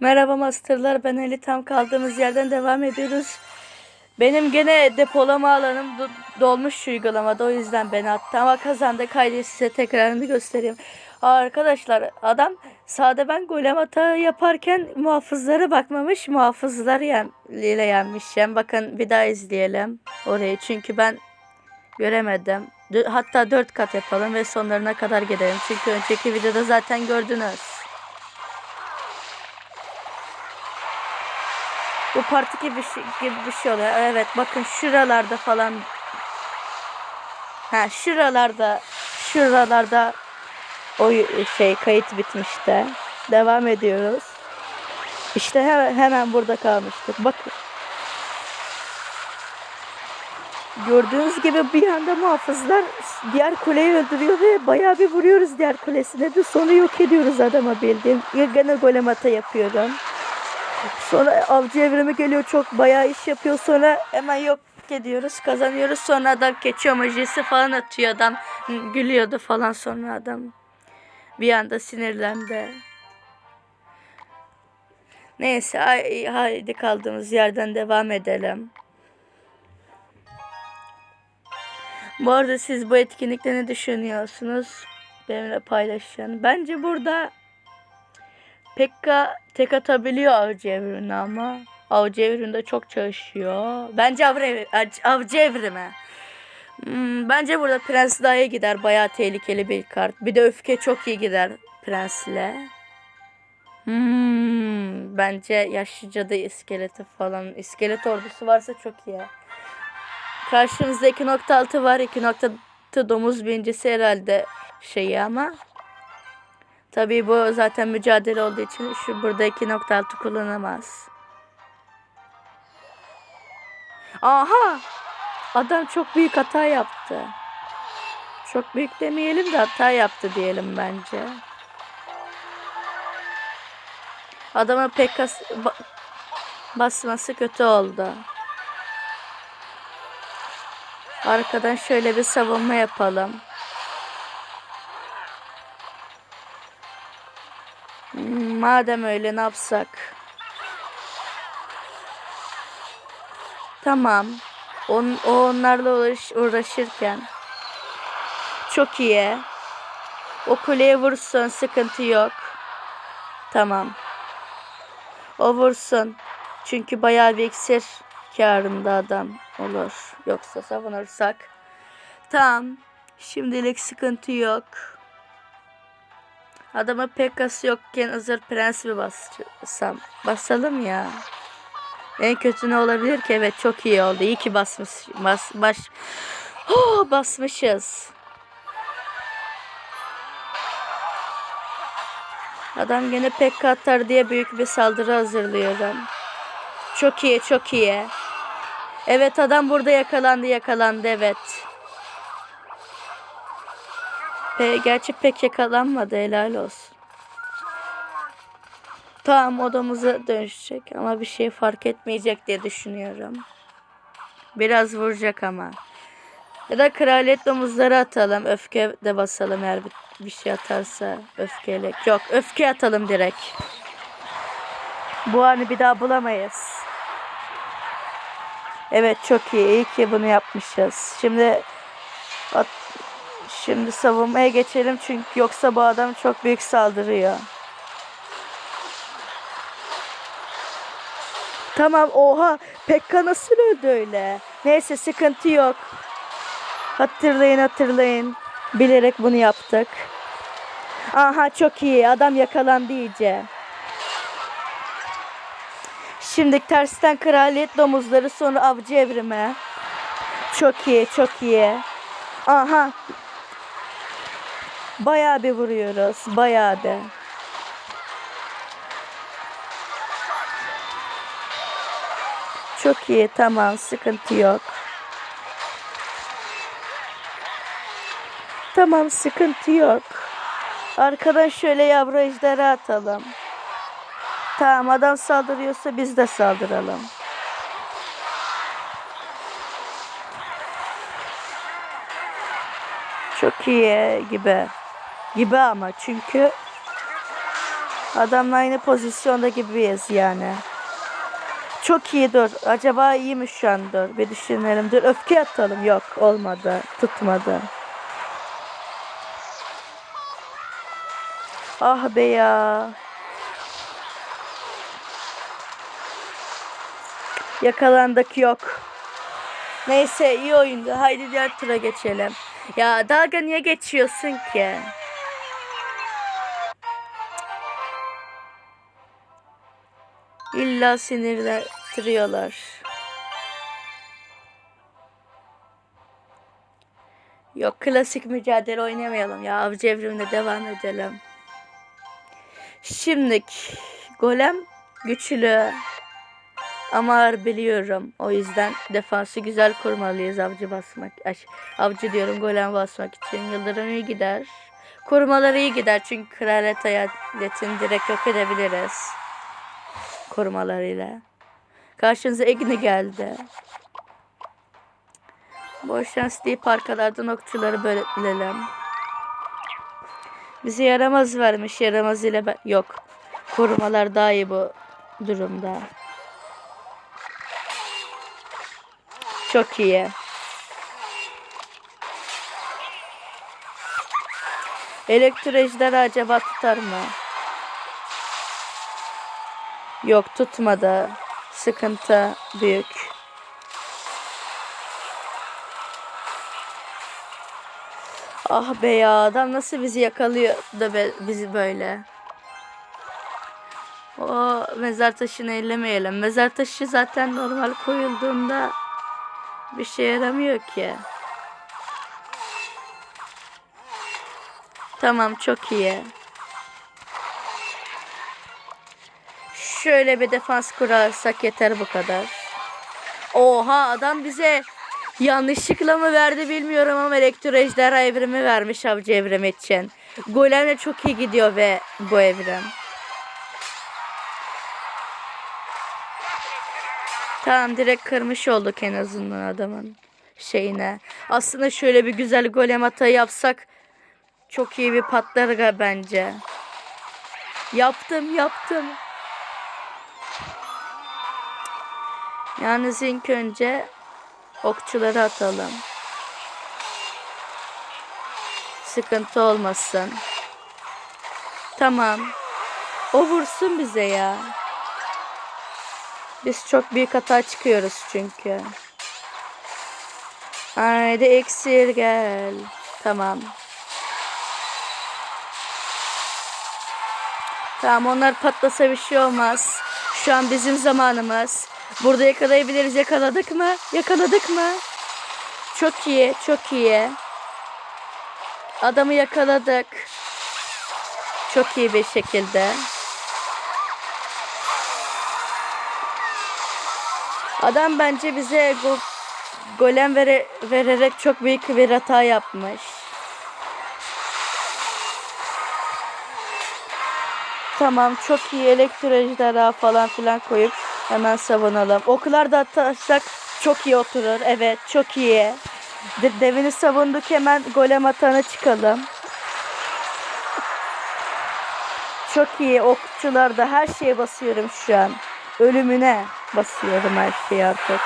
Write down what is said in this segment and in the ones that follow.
Merhaba masterlar ben Ali tam kaldığımız yerden devam ediyoruz. Benim gene depolama alanım do- dolmuş uygulamada o yüzden beni attı ama kazandı kaydı size tekrarını göstereyim. Arkadaşlar adam sade ben golem hata yaparken muhafızlara bakmamış muhafızlar yen, ile yenmiş. Yani bakın bir daha izleyelim orayı çünkü ben göremedim. Hatta dört kat yapalım ve sonlarına kadar gidelim. Çünkü önceki videoda zaten gördünüz. Parti gibi şey, gibi bir şey oluyor. Evet bakın şuralarda falan. Ha şuralarda şuralarda o şey kayıt bitmişti. Devam ediyoruz. İşte hemen, hemen burada kalmıştık. Bakın. Gördüğünüz gibi bir anda muhafızlar diğer kuleyi öldürüyor ve bayağı bir vuruyoruz diğer kulesine de sonra yok ediyoruz adama bildiğin. Gene golem hata yapıyorum. Sonra avcı evrimi geliyor çok bayağı iş yapıyor sonra hemen yok ediyoruz kazanıyoruz sonra adam keçi emojisi falan atıyor adam gülüyordu falan sonra adam bir anda sinirlendi. Neyse hay- haydi kaldığımız yerden devam edelim. Bu arada siz bu etkinlikte ne düşünüyorsunuz? Benimle paylaşın. Bence burada Pekka tek atabiliyor avcı evrimine ama. Avcı evriminde çok çalışıyor. Bence avcı, avcı evrimi. Hmm, bence burada Prens Da'ya gider. Bayağı tehlikeli bir kart. Bir de öfke çok iyi gider Prens'le. Hmm, bence yaşlı cadı iskeleti falan. İskelet ordusu varsa çok iyi. Karşımızda 2.6 var. 2.6 domuz birincisi herhalde şeyi ama. Tabii bu zaten mücadele olduğu için şu burada 2.6 kullanamaz. Aha! Adam çok büyük hata yaptı. Çok büyük demeyelim de hata yaptı diyelim bence. Adama pek ba- basması kötü oldu. Arkadan şöyle bir savunma yapalım. Madem öyle ne yapsak? Tamam. On, o onlarla uğraş, uğraşırken. Çok iyi. O kuleye vursun sıkıntı yok. Tamam. O vursun. Çünkü bayağı bir iksir karında adam olur. Yoksa savunursak. Tamam. Şimdilik sıkıntı yok. Adama Pekas yokken hazır prens mi bassam? Basalım ya. En kötü ne olabilir ki? Evet çok iyi oldu. İyi ki basmış. Bas, baş, oh, basmışız. Adam gene pek atar diye büyük bir saldırı hazırlıyorum. Çok iyi, çok iyi. Evet adam burada yakalandı, yakalandı evet. Pe gerçi pek yakalanmadı helal olsun. Tamam odamıza dönüşecek ama bir şey fark etmeyecek diye düşünüyorum. Biraz vuracak ama. Ya da kraliyet domuzları atalım. Öfke de basalım eğer bir şey atarsa. Öfkeyle. Yok öfke atalım direkt. Bu anı bir daha bulamayız. Evet çok iyi. İyi ki bunu yapmışız. Şimdi at, şimdi savunmaya geçelim çünkü yoksa bu adam çok büyük saldırıyor. Tamam oha Pekka nasıl öldü öyle? Neyse sıkıntı yok. Hatırlayın hatırlayın. Bilerek bunu yaptık. Aha çok iyi adam yakalandı iyice. Şimdi tersten kraliyet domuzları sonra avcı evrimi. Çok iyi çok iyi. Aha. Bayağı bir vuruyoruz. Bayağı bir. Çok iyi tamam sıkıntı yok. Tamam sıkıntı yok. Arkadan şöyle yavru ejderi atalım. Tamam adam saldırıyorsa biz de saldıralım. Çok iyi gibi. Gibi ama çünkü Adamla aynı pozisyonda gibiyiz yani. Çok iyi dur. Acaba iyi mi şu an dur. Bir düşünelim. Dur öfke atalım. Yok olmadı. Tutmadı. Ah be ya. Yakalandık yok. Neyse iyi oyundu. Haydi diğer tura geçelim. Ya dalga niye geçiyorsun ki? İlla sinirlendiriyorlar. Yok klasik mücadele oynamayalım ya. Avcı evrimine devam edelim. Şimdilik golem güçlü. Ama ağır biliyorum. O yüzden defansı güzel kurmalıyız avcı basmak. Avcı diyorum golem basmak için. Yıldırım iyi gider. Korumaları iyi gider çünkü kraliyet hayaletini direkt yok edebiliriz. Korumalarıyla. Karşınıza Egni geldi. Boş şans deyip arkalardan okçuları bölelim. Bize yaramaz vermiş. Yaramaz ile ben... Yok. Korumalar daha iyi bu durumda. Çok iyi. Elektrojler acaba tutar mı? Yok tutmadı. Sıkıntı büyük. Ah be ya adam nasıl bizi yakalıyor da be- bizi böyle. O mezar taşını ellemeyelim. Mezar taşı zaten normal koyulduğunda bir şey yaramıyor ki. Tamam çok iyi. Şöyle bir defans kurarsak yeter bu kadar. Oha adam bize yanlışlıkla mı verdi bilmiyorum ama elektro ejderha evrimi vermiş avcı evrim için. Golemle çok iyi gidiyor ve bu evrim. Tamam direkt kırmış olduk en azından adamın şeyine. Aslında şöyle bir güzel golem hata yapsak çok iyi bir patlar ga- bence. Yaptım yaptım. Yalnız ilk önce okçuları atalım. Sıkıntı olmasın. Tamam. O vursun bize ya. Biz çok büyük hata çıkıyoruz çünkü. Haydi eksir gel. Tamam. Tamam onlar patlasa bir şey olmaz. Şu an bizim zamanımız. Burada yakalayabiliriz. Yakaladık mı? Yakaladık mı? Çok iyi, çok iyi. Adamı yakaladık. Çok iyi bir şekilde. Adam bence bize go golem vere vererek çok büyük bir hata yapmış. Tamam çok iyi elektro ejderha falan filan koyup hemen savunalım. Oklar da atarsak çok iyi oturur. Evet çok iyi. De- devini savunduk hemen golem atana çıkalım. Çok iyi okçular da her şeye basıyorum şu an. Ölümüne basıyorum her şeyi artık.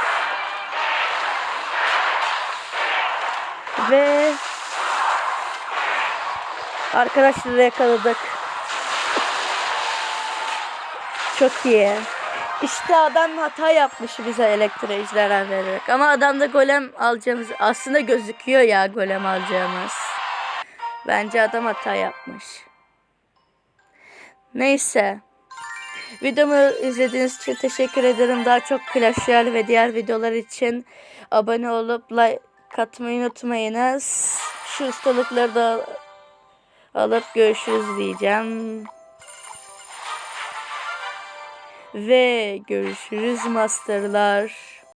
Ve arkadaşları yakaladık. Çok iyi. İşte adam hata yapmış bize elektro ejderha vererek. Ama adamda golem alacağımız aslında gözüküyor ya golem alacağımız. Bence adam hata yapmış. Neyse. Videomu izlediğiniz için teşekkür ederim. Daha çok Clash Royale ve diğer videolar için abone olup like atmayı unutmayınız. Şu ustalıkları da alıp görüşürüz diyeceğim. Ve görüşürüz masterlar.